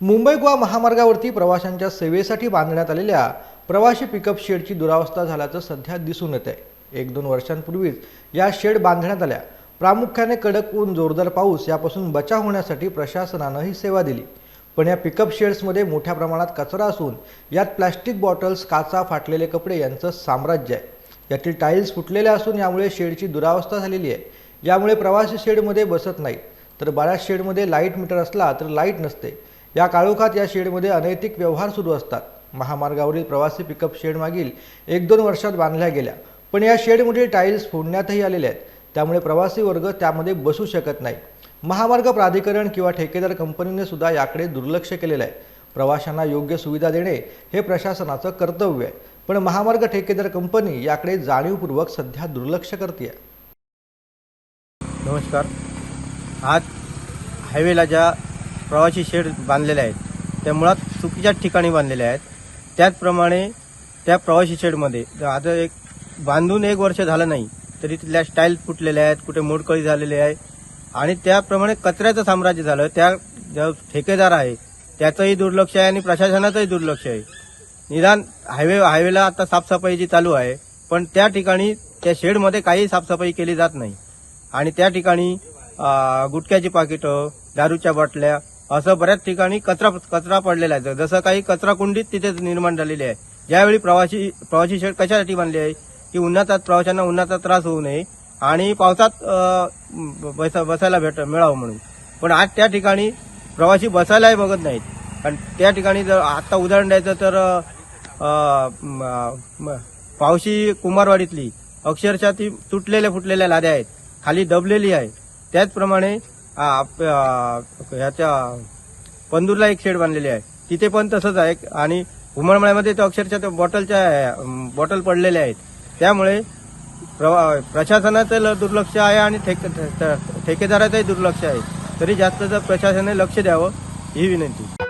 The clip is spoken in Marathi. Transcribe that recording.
मुंबई गोवा महामार्गावरती प्रवाशांच्या सेवेसाठी बांधण्यात आलेल्या प्रवासी पिकअप शेडची दुरावस्था झाल्याचं सध्या दिसून येत आहे एक दोन वर्षांपूर्वीच या शेड बांधण्यात आल्या. प्रामुख्याने कडक ऊन जोरदार पाऊस यापासून बचाव होण्यासाठी प्रशासनानं ही सेवा दिली. पण या पिकअप शेड्समध्ये मोठ्या प्रमाणात कचरा असून यात प्लॅस्टिक बॉटल्स काचा फाटलेले कपडे यांचं साम्राज्य आहे. यातील टाईल्स फुटलेल्या असून यामुळे शेडची दुरावस्था झालेली आहे. यामुळे प्रवासी शेडमध्ये बसत नाहीत. तर बऱ्याच शेडमध्ये लाइट मीटर असला तर लाइट नसते. या काळोखात या शेडमध्ये अनैतिक व्यवहार सुरू असतात. महामार्गावरील प्रवासी पिकअप शेड मागील एक दोन वर्षात बांधल्या गेल्या पण या शेडमधील टाईल्स फोडण्यातही आलेल्या आहेत. त्यामुळे प्रवासी वर्ग त्यामध्ये बसू शकत नाही. महामार्ग प्राधिकरण किंवा ठेकेदार कंपनीने सुद्धा याकडे दुर्लक्ष केलेलं आहे. प्रवाशांना योग्य सुविधा देणे हे प्रशासनाचं कर्तव्य आहे. पण महामार्ग ठेकेदार कंपनी याकडे जाणीवपूर्वक सध्या दुर्लक्ष करते नमस्कार. आज हायवेला ज्या प्रवासी शेड बांधलेले आहेत. त्या मुळात चुकीच्या ठिकाणी बांधलेल्या आहेत. त्याचप्रमाणे त्या प्रवासी शेडमध्ये आता एक बांधून एक वर्ष झालं नाही तरी तिथल्या स्टाईल फुटलेल्या आहेत कुठे मोडकळी झालेली आहे. आणि त्याप्रमाणे कचऱ्याचं साम्राज्य झालं. त्या जो ठेकेदार आहे त्याचंही दुर्लक्ष आहे आणि प्रशासनाचंही दुर्लक्ष आहे. निदान हायवे हायवेला आता साफसफाई जी चालू आहे पण त्या ठिकाणी त्या शेडमध्ये काही साफसफाई केली जात नाही. आणि त्या ठिकाणी गुटख्याची पाकिटं दारूच्या बाटल्या असं बऱ्याच ठिकाणी कचरा कचरा पडलेला आहे. जसं काही कचरा कुंडीत तिथे निर्माण झालेली आहे. ज्यावेळी प्रवासी प्रवासी शेड कशासाठी बांधली आहे? की उन्हाचा प्रवाशांना उन्हाचा त्रास होऊ नये आणि पावसात बसा बसायला भेट मिळावं म्हणून. पण आज त्या ठिकाणी प्रवासी बसायलाही बघत नाहीत. कारण त्या ठिकाणी जर आता उदाहरण द्यायचं तर पावशी कुमारवाडीतली अक्षरशः ती तुटलेल्या फुटलेल्या लाद्या आहेत. खाली दबलेली आहे. त्याचप्रमाणे आप- ह्याच्या पंदूरला एक शेड बांधलेली आहे. तिथे पण तसंच आहे. आणि उमरमळ्यामध्ये तर अक्षरशः त्या बॉटलच्या बॉटल पडलेल्या आहेत. त्यामुळे प्रवा- प्रशासनाचं ल- दुर्लक्ष आहे आणि ठेके- ठेकेदाराचंही दुर्लक्ष आहे. तरी जास्त जर प्रशासनाने लक्ष द्यावं ही विनंती.